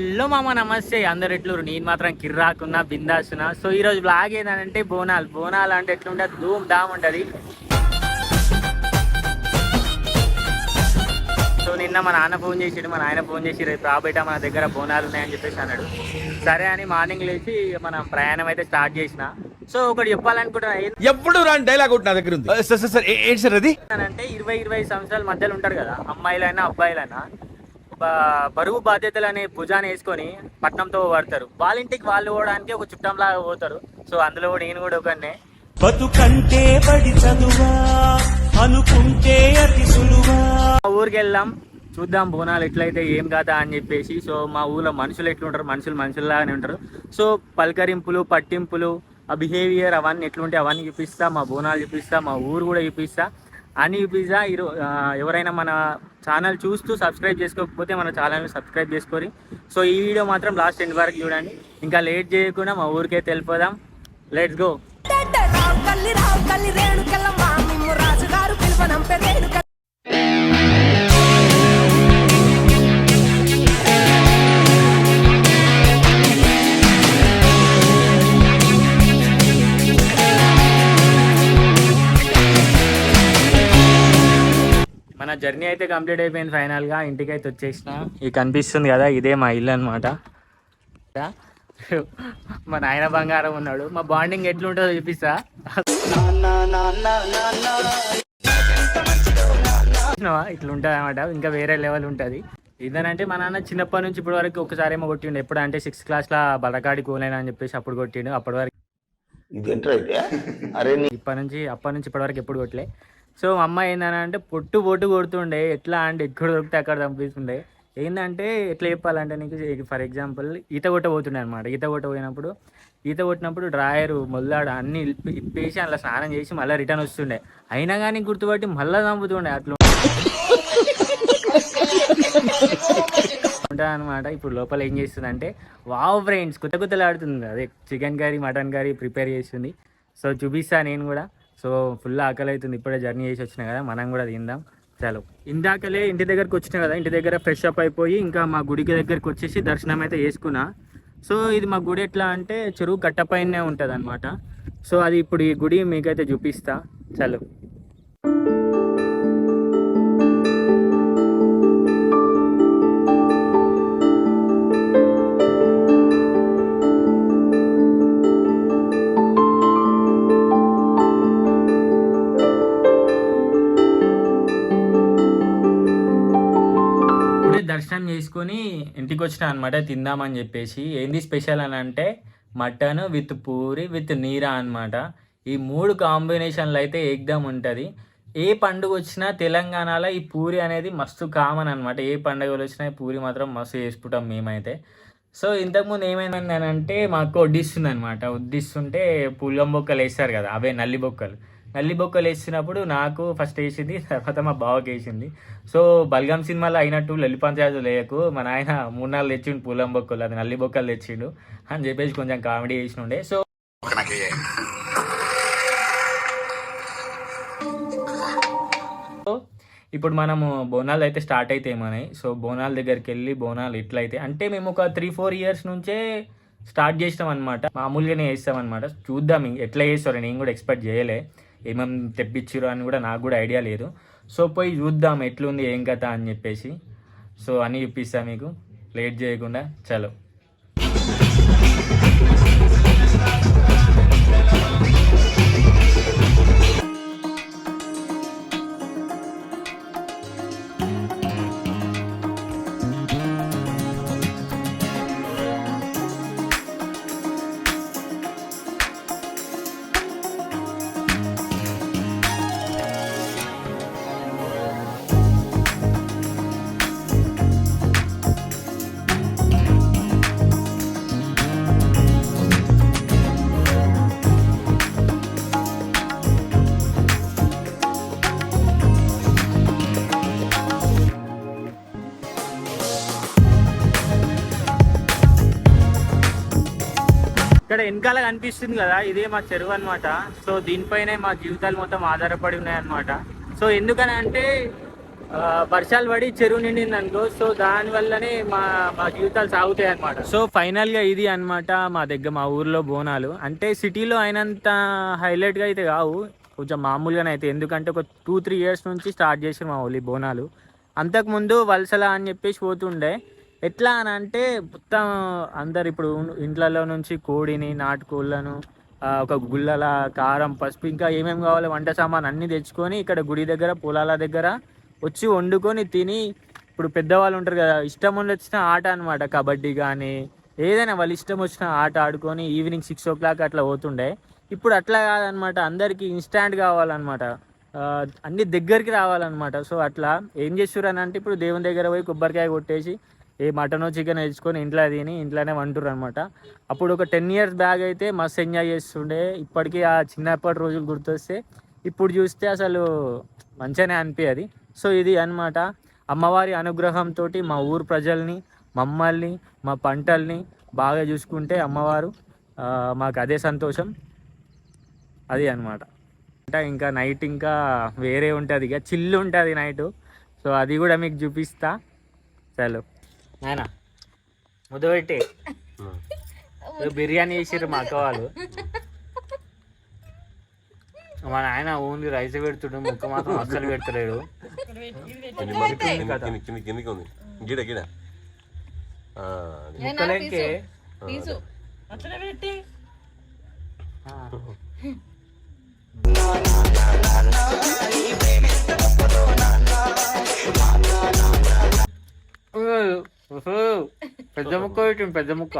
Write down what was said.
Hello మామ నమస్తే. అందరు ఎట్లురు నేను మాత్రం కిర్రాకున్నా బిందాసున్నా. సో ఈ రోజు బ్లాగ్ ఏంటంటే బోనాలు. బోనాలు అంటే ఎట్లుంటుంది? ధూమ్ ధామ్ ఉంటుంది. సో నిన్న మా నాన్న ఫోన్ చేసాడు. మా నాయన ఫోన్ చేసి రేపు రాబేట మన దగ్గర బోనాలు ఉన్నాయని చెప్పేసి అన్నాడు. సరే అని మార్నింగ్ లేచి మనం ప్రయాణం అయితే స్టార్ట్ చేసిన. సో ఒకటి చెప్పాలనుకుంటున్నా ఎప్పుడు రాని డైలాగ్ ఒకటి నా దగ్గర ఉంది. సార్ సార్ ఏంటి సార్ అది? అంటే ఇరవై ఇరవై సంవత్సరాల మధ్యలో ఉంటారు కదా అమ్మాయిలైనా అబ్బాయిలైనా. బరువు బాధ్యతలు అనే భుజాన్ని వేసుకొని పట్నంతో పడతారు వాళ్ళ ఇంటికి వాళ్ళు పోవడానికి ఒక చుట్టంలాగా పోతారు. సో అందులో కూడా నేను కూడా ఒకనే బతుకంటే బడి చదువా అనుకుంటే అతి సులువా. ఊరికి వెళ్దాం చూద్దాం బోనాలు ఎట్లయితే ఏం కాదా అని చెప్పేసి. సో మా ఊర్లో మనుషులు ఎట్లుంటారు? మనుషులు మనుషుల్లాగానే ఉంటారు. సో పలకరింపులు పట్టింపులు ఆ బిహేవియర్ అవన్నీ ఎట్లుంటాయి అవన్నీ చూపిస్తా మా బోనాలు చూపిస్తా మా ఊరు కూడా చూపిస్తా. అని పిజ్జా. ఈరో ఎవరైనా మన ఛానల్ చూస్తూ సబ్స్క్రైబ్ చేసుకోకపోతే మన ఛానల్ని సబ్స్క్రైబ్ చేసుకోరి సో ఈ వీడియో మాత్రం లాస్ట్ ఎండ్ వరకు చూడండి. ఇంకా లేట్ చేయకుండా మా ఊరికే వెళ్ళిపోదాం లెట్స్ గో జర్నీ అయితే కంప్లీట్ అయిపోయింది ఫైనల్గా. ఇంటికి అయితే వచ్చేసిన. ఇది కనిపిస్తుంది కదా ఇదే మా ఇల్లు అనమాట మా నాయన బంగారం ఉన్నాడు. మా బాండింగ్ ఎట్లుంటుందో చూపిస్తా. చూసినావా? ఇట్లా ఉంటుంది అనమాట ఇంకా వేరే లెవెల్ ఉంటుంది. ఇదేనంటే మా నాన్న చిన్నప్పటి నుంచి ఇప్పటి వరకు ఒకసారి ఏమో కొట్టిండు. ఎప్పుడు అంటే సిక్స్త్ క్లాస్లో బలకాడి కోలేనా అని చెప్పేసి అప్పుడు కొట్టిండు. అప్పటి వరకు ఇప్పటి నుంచి అప్పటి నుంచి ఇప్పటి వరకు ఎప్పుడు కొట్టలే. సో మా అమ్మ ఏంటంటే పొట్టు పొట్టు కొడుతుండే. ఎట్లా అంటే ఎక్కడ దొరికితే అక్కడ చంపిస్తుండే. ఏంటంటే ఎట్లా చెప్పాలంటే నీకు ఫర్ ఎగ్జాంపుల్ ఈత కొట్ట పోతుండే అనమాట ఈత కొట్ట పోయినప్పుడు ఈత కొట్టినప్పుడు డ్రాయరు మొల్లాడు అన్ని ఇప్పి- ఇప్పేసి అలా స్నానం చేసి మళ్ళీ రిటర్న్ వస్తుండే. అయినా కానీ గుర్తుపట్టి మళ్ళీ చంపుతుండే. అట్లా ఉంటుంది అనమాట ఇప్పుడు లోపల ఏం చేస్తుందంటే వావ్ ఫ్రెండ్స్ కొత్త కొత్తలు ఆడుతుంది అదే chicken curry mutton curry prepare చేస్తుంది. సో చూపిస్తాను నేను కూడా. సో ఫుల్ ఆకలి అవుతుంది. ఇప్పుడే జర్నీ చేసి వచ్చిన కదా మనం కూడా తిందాం. చలో. ఇందాకలే ఇంటి దగ్గరకు వచ్చిన కదా ఇంటి దగ్గర ఫ్రెష్ అప్ అయిపోయి ఇంకా మా గుడికి దగ్గరకు వచ్చేసి దర్శనం అయితే చేసుకున్నా. సో ఇది మా గుడి ఎట్లా అంటే చెరువు కట్టపైనే ఉంటుంది అనమాట సో అది ఇప్పుడు ఈ గుడి మీకైతే చూపిస్తా. చలో. ఇంటికి వచ్చిన అనమాట తిందామని చెప్పేసి. ఏంది స్పెషల్ అని అంటే మటన్ విత్ పూరి విత్ నీరా అనమాట ఈ మూడు కాంబినేషన్లు అయితే ఏకదం ఉంటుంది. ఏ పండుగ వచ్చినా తెలంగాణలో ఈ పూరి అనేది మస్తు కామన్ అనమాట ఏ పండుగలు వచ్చినా ఈ పూరి మాత్రం మస్తు చేసుకుంటాం మేమైతే. సో ఇంతకుముందు ఏమైందంటే మాకు వడ్డిస్తుంది అనమాట వడ్డిస్తుంటే పుల్లం బొక్కలు వేస్తారు కదా అవే నల్లి బొక్కలు. నల్లి బొక్కలు వేసినప్పుడు నాకు ఫస్ట్ వేసింది తర్వాత మా బావకి వేసింది. సో బల్గం సినిమాలో అయినట్టు లలి పంచాయతీ లేయకు మా నాయన మూడు నాలుగు తెచ్చిండు పూలం బొక్కలు అది నల్లి బొక్కలు తెచ్చిండు అని చెప్పేసి కొంచెం కామెడీ చేసినుండే సో ఇప్పుడు మనము బోనాలు అయితే స్టార్ట్ అయితే ఏమన్నాయి సో బోనాల దగ్గరికి వెళ్ళి బోనాలు ఎట్లయితే అంటే మేము ఒక త్రీ ఫోర్ ఇయర్స్ నుంచే స్టార్ట్ చేసినాం అనమాట మామూలుగానే వేస్తాం అనమాట చూద్దాం ఎట్లా చేస్తారో నేను కూడా ఎక్స్పెక్ట్ చేయలే. ఏమేమి తెప్పించారు అని కూడా నాకు కూడా ఐడియా లేదు. సో పోయి చూద్దాం ఎట్లుంది ఏం కథ అని చెప్పేసి. సో అని చూపిస్తా మీకు. లేట్ చేయకుండా చలో. ఇక్కడ వెనకాల కనిపిస్తుంది కదా ఇదే మా చెరువు అనమాట సో దీనిపైనే మా జీవితాలు మొత్తం ఆధారపడి ఉన్నాయన్నమాట. సో ఎందుకని అంటే వర్షాలు పడి చెరువు నిండింది అనుకో సో దాని వల్లనే మా మా జీవితాలు సాగుతాయి అనమాట సో ఫైనల్గా ఇది అన్నమాట మా దగ్గర మా ఊర్లో బోనాలు. అంటే సిటీలో అయినంత హైలైట్గా అయితే కావు కొంచెం మామూలుగానే అయితే. ఎందుకంటే ఒక టూ త్రీ ఇయర్స్ నుంచి స్టార్ట్ చేసిన మా ఊళ్ళో బోనాలు. అంతకుముందు వలసల అని చెప్పేసి పోతుండే. ఎట్లా అని అంటే మొత్తం అందరు ఇప్పుడు ఇంట్లలో నుంచి కోడిని నాటుకోళ్ళను ఒక గుల్లల కారం పసుపు ఇంకా ఏమేమి కావాలో వంట సామాన్ అన్నీ తెచ్చుకొని ఇక్కడ గుడి దగ్గర పొలాల దగ్గర వచ్చి వండుకొని తిని ఇప్పుడు పెద్దవాళ్ళు ఉంటారు కదా ఇష్టం ఉండి వచ్చిన ఆట అనమాట కబడ్డీ కానీ ఏదైనా వాళ్ళు ఇష్టం వచ్చిన ఆట ఆడుకొని ఈవినింగ్ సిక్స్ ఓ క్లాక్ అట్లా పోతుండే. ఇప్పుడు అట్లా కాదనమాట అందరికీ ఇన్స్టాంట్ కావాలన్నమాట అన్ని దగ్గరికి రావాలన్నమాట. సో అట్లా ఏం చేస్తుర్రు అని అంటే ఇప్పుడు దేవుని దగ్గర పోయి కొబ్బరికాయ కొట్టేసి ఏ మటన్ చికెన్ తెచ్చుకొని ఇంట్లో తిని ఇంట్లోనే వంటురు అనమాట అప్పుడు ఒక టెన్ ఇయర్స్ బ్యాగ్ అయితే మస్తు ఎంజాయ్ చేస్తుండే. ఇప్పటికీ ఆ చిన్నప్పటి రోజులు గుర్తొస్తే ఇప్పుడు చూస్తే అసలు మంచిగానే అనిపించదు సో ఇది అన్నమాట. అమ్మవారి అనుగ్రహంతో మా ఊరు ప్రజల్ని మమ్మల్ని మా పంటల్ని బాగా చూసుకుంటే అమ్మవారు మాకు అదే సంతోషం. అది అన్నమాట. అంటే ఇంకా నైట్ ఇంకా వేరే ఉంటుంది. ఇక చిల్లు ఉంటుంది నైట్. సో అది కూడా మీకు చూపిస్తా. చలో. నాయన ముద్దపెట్టి ఏదో బిర్యానీ చేసిర్రు మా అక్క వాళ్ళు. మా నాయన ఓన్లీ రైస్ పెడుతుండు ముక్క మాత్రం అస్సలు పెడతలేడు. గిడ పెద్ద ముక్క పెట్టిండు పెద్ద ముక్క.